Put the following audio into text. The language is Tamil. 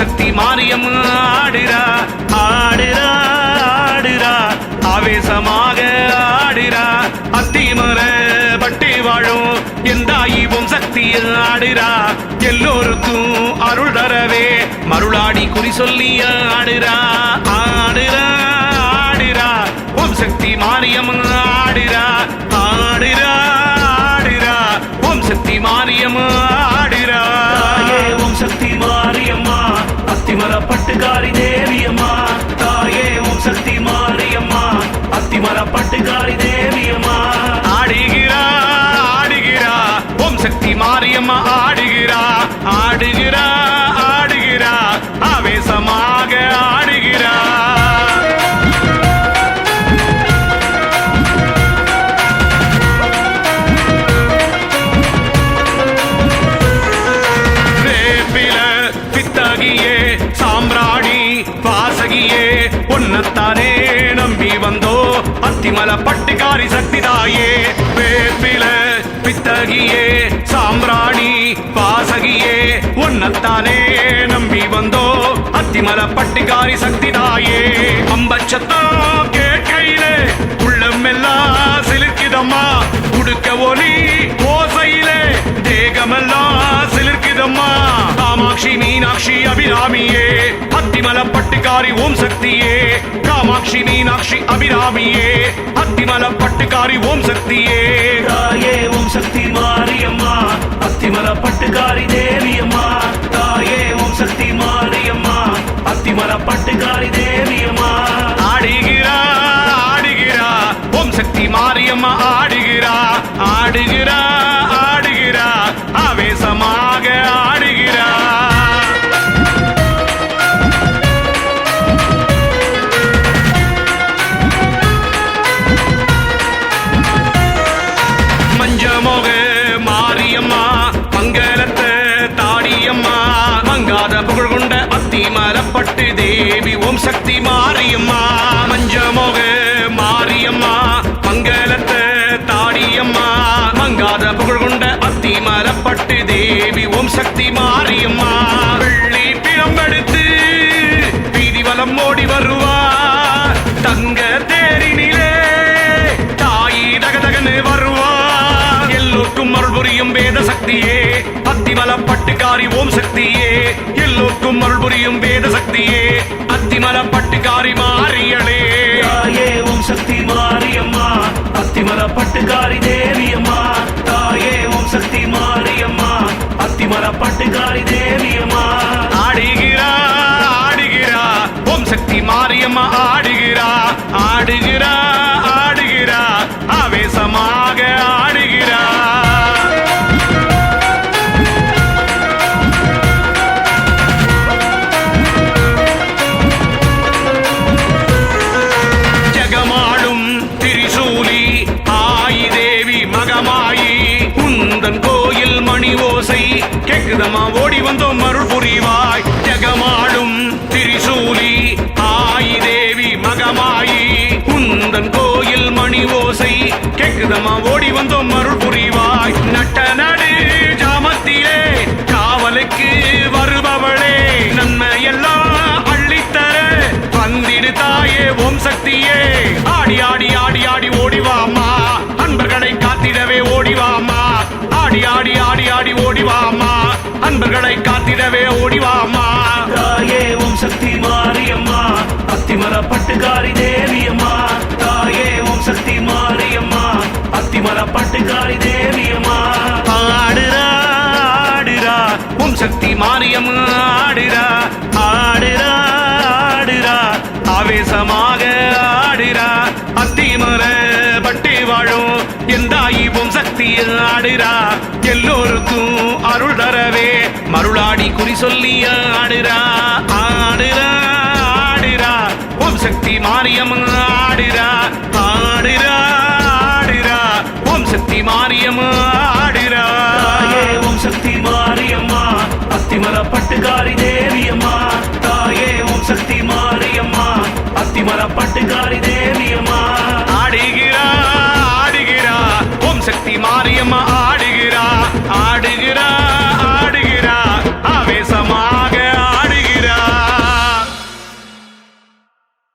சக்தி மாரியம் ஆடுறா ஆடுறா ஆடுறா. ஆவேசமாக ஆடுறா. அத்திமர பட்டி வாழும் எந்தாயி ஓம் சக்தியில் ஆடுறா. எல்லோருக்கும் அருள் தரவே மருளாடி குறி சொல்லி ஆடுறா. மாரியம்மா ஆடுகிறா ஆடுகிறா ஆடுகிறா ஆவேசமாக ஆடுகிறா. வேப்பில பித்தகியே சாம்ராணி வாசகியே உன்னத்தானே நம்பி வந்தோ அத்திமல பட்டுக்காரி சக்திதாயே. வேப்பில அழகியே சாம்ராணி பாசகியே உன்னத்தானே நம்பி வந்தோ அத்திமல பட்டிகாரி சக்தி தாயே அம்பச்சத்தம் கேட்கையிலே உள்ளம் எல்லாம் சிலிர்க்குதம்மா உடுக்க ஒலி ஓசையிலே தேகமெல்லாம் சிலிர்க்குதம்மா. காமாட்சி மீனாட்சி அபிராமியே அத்திமல பட்டுக்காரி ஓம் சக்தியே. காமாட்சி மீனாட்சி அபிராமியே அத்திமல பட்டுக்காரி ஓம் சக்தியே. ஓம் சக்தி மரப்பட்டு தேவி ஓம் சக்தி மாரியம்மா. மஞ்சமோக மாரியம்மா. மங்களத்த தாடியம்மா. மங்காத புகழ் கொண்ட பத்தி மரப்பட்டு தேவி ஓம் சக்தி மாரியம்மா. வெள்ளி பிரம்பெடுத்து வீதி வலம் ஓடி வருவா. தங்க தேரினிலே தாயி தகதகன்னு வருவா. எல்லோருக்கும் அருள் புரியும் வேத சக்தியே. அத்திமலம் பட்டுக்காரி ஓம் சக்தியே. எல்லோருக்கும் அருள் புரியும் வேத சக்தியே. அத்திமலம் பட்டுக்காரி மாறியளே தாயே ஓம் சக்தி மாரியம்மா. அத்திமல பட்டுக்காரி தேவியம்மா. தாயே ஓம் சக்தி மாரியம்மா. அத்திமல பட்டுக்காரி ஓசை கேக்குதமா ஓடி வந்தோம் மருள் புரிவாய். ஜகமாடும் திரிசூலி ஆயி தேவி மகமாயி. குந்தன் கோயில் மணி ஓசை கேக்குதமா ஓடி வந்தோம் மருள் புரிவாய். நட்ட நடு ஜாமத்திலே உன் சக்தி மாரியம் ஆடுரா ஆடுரா ஆடுரா ஆவேசமாக ஆடுரா அத்திமர பட்டி வாழும் எந்தாயி ஓம் சக்தியில் ஆடுரா எல்லோருக்கும் அருள் தரவே மருளாடி குறி சொல்லி ஆடுரா ஆடுரா ஆடுரா ஓம் சக்தி மாரியம் அத்திமர பட்டுக்காரி தேவியம்மா தாயே ஓம் சக்தி மாரியம்மா அத்திமர பட்டுக்காரி தேவியம்மா ஆடுகிறா ஆடுகிறா. ஓம் சக்தி மாரியம்மா ஆடுகிறா. ஆடுகிறா.